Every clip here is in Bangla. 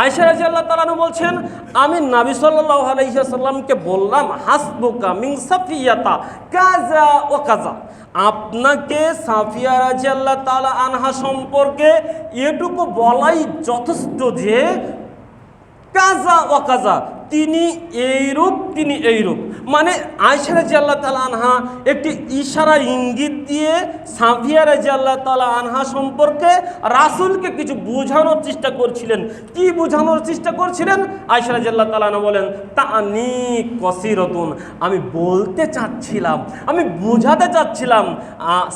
আয়সা রাজি আল্লাহ তালানু বলছেন, আমি নাবি সাল্লাহ বললাম, হাসবুকা মিং সাফিয়াতা কাজা ও কাজা আপনাকে সাফিয়া রাজি আল্লাহ তালা আনহা সম্পর্কে এটুকু বলাই যথেষ্ট যে কাজা ও কাজা তিনি এইরূপ তিনি এইরূপ। মানে আয়সা রাজি আল্লাহ তালা আনহা একটি ইশারা ইঙ্গিত দিয়ে সাফিয়া রাজি আল্লাহ তালা আনহা সম্পর্কে রাসুলকে কিছু বোঝানোর চেষ্টা করছিলেন। কি বোঝানোর চেষ্টা করছিলেন? আয়সা রাজি আল্লাহ তালা আনহা বলেন তা আনি কসিরতুন, আমি বলতে চাচ্ছিলাম, আমি বোঝাতে চাচ্ছিলাম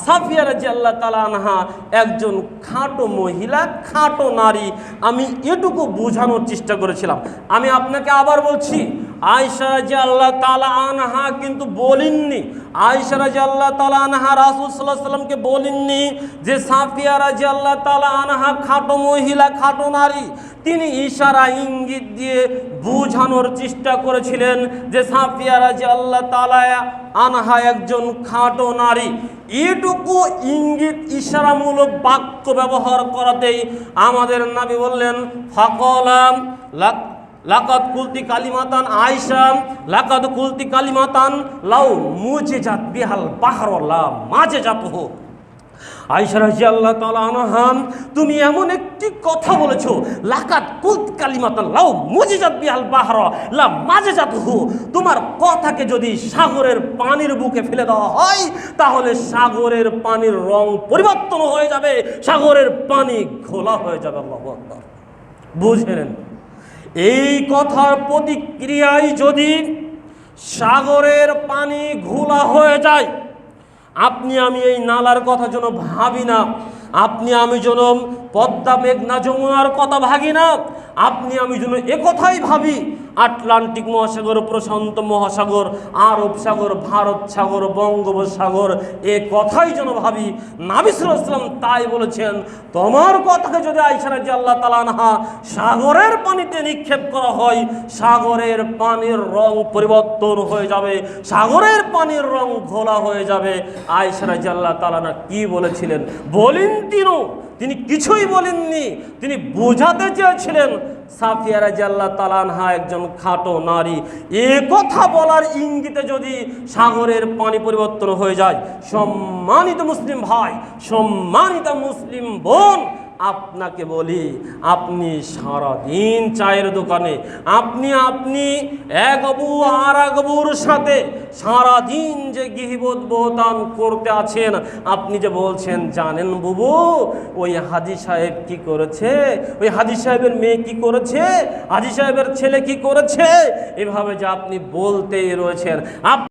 সাফিয়া রাজি আল্লাহ তালা আনহা একজন খাটো মহিলা, খাটো নারী, আমি এটুকু বোঝানোর চেষ্টা করেছিলাম। আমি আপনাকে আবার বলছি আয়সা রাজি আল্লাহ তালা আনহা কিন্তু বলেননি। আয়সা রাজি আল্লাহ তালা আনহা রাসুল সাল্লামকে বলেননি যে সাফিয়া রাজি আল্লাহ তালা আনহা খাটো মহিলা, খাটো নারী। তিনি ইশারা ইঙ্গিত দিয়ে বোঝানোর চেষ্টা করেছিলেন যে সাফিয়া রাজি আল্লাহ তালা আনহা একজন খাটো নারী। এটুকু ইঙ্গিত, ইশারামূলক বাক্য ব্যবহার করাতেই আমাদের নাবি বললেন ফকলাম লাকাত কুলতি কালিমাতান আয়সা লাকাত কুলতি কালিমাতান লাউ মুজে জাত বিহাল বাহার লা মাঝে জাত হো আয়সা রাজি আল্লাহ তালাহাম তুমি এমন একটি কথা বলেছ লাকাত কুলত কালিমাতান লাউ মুজে জাত বিহাল বাহার লা মাঝে জাত হো তোমার কথাকে যদি সাগরের পানির বুকে ফেলে দেওয়া হয়, তাহলে সাগরের পানির রং পরিবর্তন হয়ে যাবে, সাগরের পানি ঘোলা হয়ে যাবে, আল্লাহ বুঝে নেন। এই কথার প্রতিক্রিয়ায় যদি সাগরের পানি ঘোলা হয়ে যায়, আপনি আমি এই নালার কথা যেন ভাবি না, আপনি আমি যেন পদ্মা মেঘনা যমুনার কথা ভাগি না, আপনি আমি যেন একথাই ভাবি আটলান্টিক মহাসাগর, প্রশান্ত মহাসাগর, আরব সাগর, ভারত সাগর, বঙ্গোপসাগর। এ কথাই যেন ভাবি নাবিসাম তাই বলেছেন, তোমার কথাকে যদি আইসারা যে আল্লাহ তালানহা সাগরের পানিতে নিক্ষেপ করা হয়, সাগরের পানির রং পরিবর্তন হয়ে যাবে, সাগরের পানির রং ঘোলা হয়ে যাবে। আয়সারা আল্লাহ তালানা কি বলেছিলেন? বলেন তিনি কিছুই বলেননি, তিনি বোঝাতে চেয়েছিলেন সাফিয়া রাজিয়াল্লাহ তালানহা একজন খাটো নারী। এ কথা বলার ইঙ্গিতে যদি সাগরের পানি পরিবর্তন হয়ে যায়, সম্মানিত মুসলিম ভাই, সম্মানিত মুসলিম বোন আপনাকে বলি, আপনি সারাদিন চায়ের দোকানে, আপনি আপনি এক অবু আর এক অবুর সাথে সারাদিন যে গিহিবোধ বোহতান করতে আছেন, আপনি যে বলছেন, জানেন বুবু, ওই হাজি সাহেব কি করেছে? ওই হাজি সাহেবের মেয়ে কি করেছে? হাজি সাহেবের ছেলে কি করেছে? এভাবে যে আপনি বলতেই রয়েছেন। আপ